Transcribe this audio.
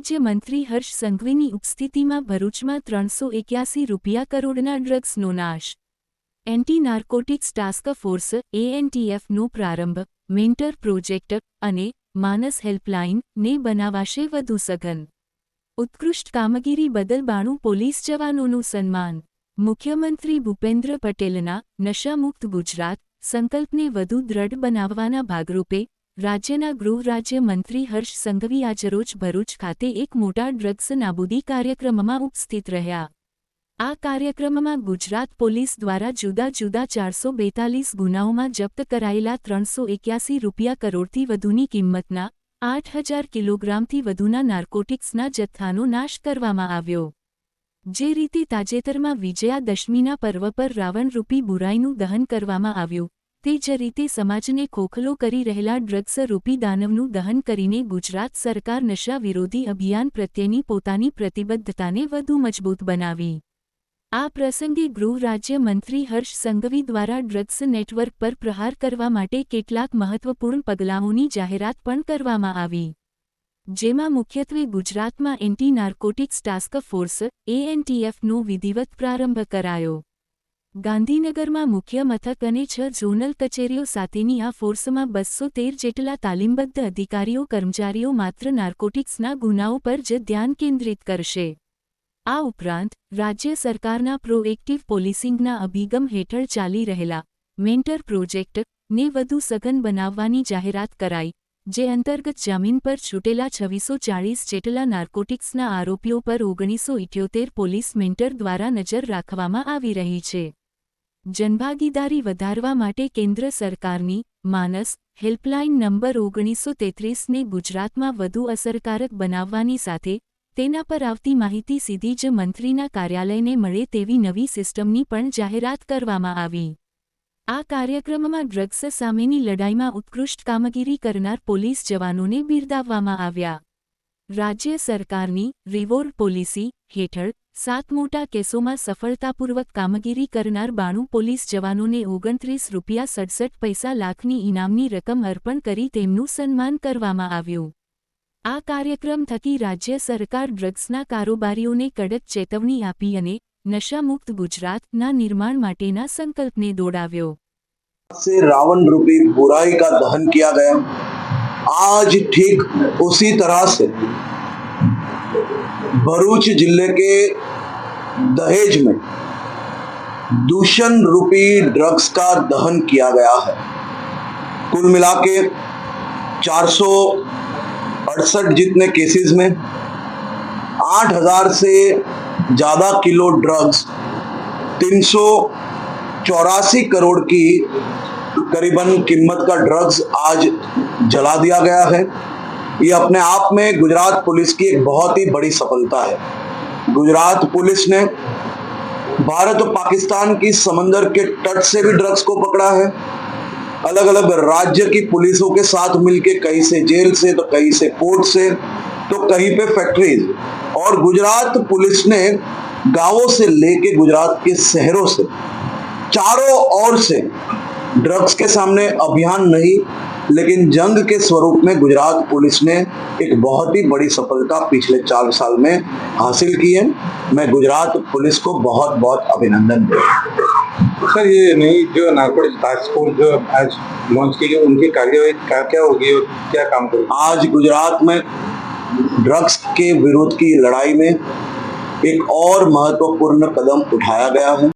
રાજ્ય મંત્રી હર્ષ સંઘવીની ઉપસ્થિતિમાં ભરૂચમાં ત્રણસો એક્યાસી રૂપિયા કરોડના ડ્રગ્સનો નાશ. એન્ટી નાર્કોટિક્સ ટાસ્ક ફોર્સ, એએનટીએફનો પ્રારંભ, મેન્ટર પ્રોજેક્ટ અને માનસ હેલ્પલાઇન ને બનાવાશે વધુ સઘન. ઉત્કૃષ્ટ કામગીરી બદલ બાણું પોલીસ જવાનોનું સન્માન. મુખ્યમંત્રી ભૂપેન્દ્ર પટેલના નશામુક્ત ગુજરાત સંકલ્પને વધુ દ્રઢ બનાવવાના ભાગરૂપે રાજ્યના ગૃહ રાજ્ય મંત્રી હર્ષ સંઘવી આજરોજ ભરૂચ ખાતે એક મોટા ડ્રગ્સ નાબૂદી કાર્યક્રમમાં ઉપસ્થિત રહ્યા. આ કાર્યક્રમમાં ગુજરાત પોલીસ દ્વારા જુદા જુદા ચારસો બેતાલીસ ગુનાઓમાં જપ્ત કરાયેલા ત્રણસો એક્યાસી રૂપિયા કરોડથી વધુની કિંમતના આઠ હજાર કિલોગ્રામથી વધુના નાર્કોટિક્સના જથ્થાનો નાશ કરવામાં આવ્યો. જે રીતે તાજેતરમાં વિજયાદશમીના પર્વ પર રાવણરૂપી બુરાઈનું દહન કરવામાં આવ્યું તે જ રીતે સમાજને ખોખલો કરી રહેલા ડ્રગ્સ રૂપી દાનવનું દહન કરીને ગુજરાત સરકાર નશા વિરોધી અભિયાન પ્રત્યેની પોતાની પ્રતિબદ્ધતાને વધુ મજબૂત બનાવી. આ પ્રસંગે ગૃહ રાજ્ય મંત્રી હર્ષ સંઘવી દ્વારા ડ્રગ્સ નેટવર્ક પર પ્રહાર કરવા માટે કેટલાક મહત્વપૂર્ણ પગલાંઓની જાહેરાત પણ કરવામાં આવી. જેમાં મુખ્યત્વે ગુજરાતમાં એન્ટી નાર્કોટિક્સ ટાસ્ક ફોર્સ, એએનટીએફનો વિધિવત પ્રારંભ કરાયો. ગાંધીનગરમાં મુખ્ય મથક અને છ ઝોનલ કચેરીઓ સાથેની આ ફોર્સમાં બસો તેર જેટલા તાલીમબદ્ધ અધિકારીઓ, કર્મચારીઓ માત્ર નાર્કોટિક્સના ગુનાઓ પર જ ધ્યાન કેન્દ્રિત કરશે. આ ઉપરાંત, રાજ્ય સરકારના પ્રોએક્ટિવ પોલિસિંગના અભિગમ હેઠળ ચાલી રહેલા મેન્ટર પ્રોજેક્ટ ને વધુ સઘન બનાવવાની જાહેરાત કરાઈ, જે અંતર્ગત જામીન પર છૂટેલા છવ્વીસો ચાળીસ જેટલા નાર્કોટિક્સના આરોપીઓ પર ઓગણીસો ઇઠ્યોતેર પોલીસ મેન્ટર દ્વારા નજર રાખવામાં આવી રહી છે. જનભાગીદારી વધારવા માટે કેન્દ્ર સરકારની માનસ હેલ્પલાઇન નંબર ઓગણીસો તેત્રીસને ગુજરાતમાં વધુ અસરકારક બનાવવાની સાથે તેના પર આવતી માહિતી સીધી જ મંત્રીના કાર્યાલયને મળે તેવી નવી સિસ્ટમની પણ જાહેરાત કરવામાં આવી. આ કાર્યક્રમમાં ડ્રગ્સ સામેની લડાઈમાં ઉત્કૃષ્ટ કામગીરી કરનાર પોલીસ જવાનોને બિરદાવવામાં આવ્યા. રાજ્ય સરકારની રિવોર્ડ પોલિસી હેઠળ સાત મોટા કેસોમાં સફળતાપૂર્વક કામગીરી કરનાર બાણું પોલીસ જવાનોને ઓગણત્રીસ રૂપિયા સડસઠ પૈસા લાખની ઇનામની રકમ અર્પણ કરી તેમનું સન્માન કરવામાં આવ્યું. આ કાર્યક્રમ થકી રાજ્ય સરકાર ડ્રગ્સના કારોબારીઓને કડક ચેતવણી આપી અને નશામુક્ત ગુજરાતના નિર્માણ માટેના સંકલ્પને દોડાવ્યો. રાવણ રૂપી બુરાઈ કા દહન કિયા ગયા? आज ठीक उसी तरह से भरूच ज़िले के दहेज में दूषण रूपी ड्रग्स का दहन किया गया है। कुल मिला के चार जितने केसेस में आठ हज़ार से ज़्यादा किलो ड्रग्स तीन सौ चौरासी करोड़ की करीबन कीमत का ड्रग्स आज जला दिया गया है। ये अपने आप में गुजरात पुलिस की एक बहुत ही बड़ी सफलता है। गुजरात पुलिस ने भारत और पाकिस्तान की समंदर के तट से भी ड्रग्स को पकड़ा है। अलग अलग राज्य की पुलिसों के साथ मिलके कहीं से जेल से तो कहीं से पोर्ट से तो कहीं पे फैक्ट्रीज और गुजरात पुलिस ने गाँवों से लेके गुजरात के शहरों से, चारों ओर से ड्रग्स के सामने अभियान नहीं लेकिन जंग के स्वरूप में गुजरात पुलिस ने एक बहुत ही बड़ी सफलता पिछले चार साल में हासिल की है। मैं गुजरात पुलिस को बहुत बहुत अभिनंदन देता सर ये नई जो नारकोटिक्स टास्क फोर्स जो आज लॉन्च की गई उनकी कार्यवाही क्या क्या होगी और क्या काम करेगी? आज गुजरात में ड्रग्स के विरोध की लड़ाई में एक और महत्वपूर्ण कदम उठाया गया है।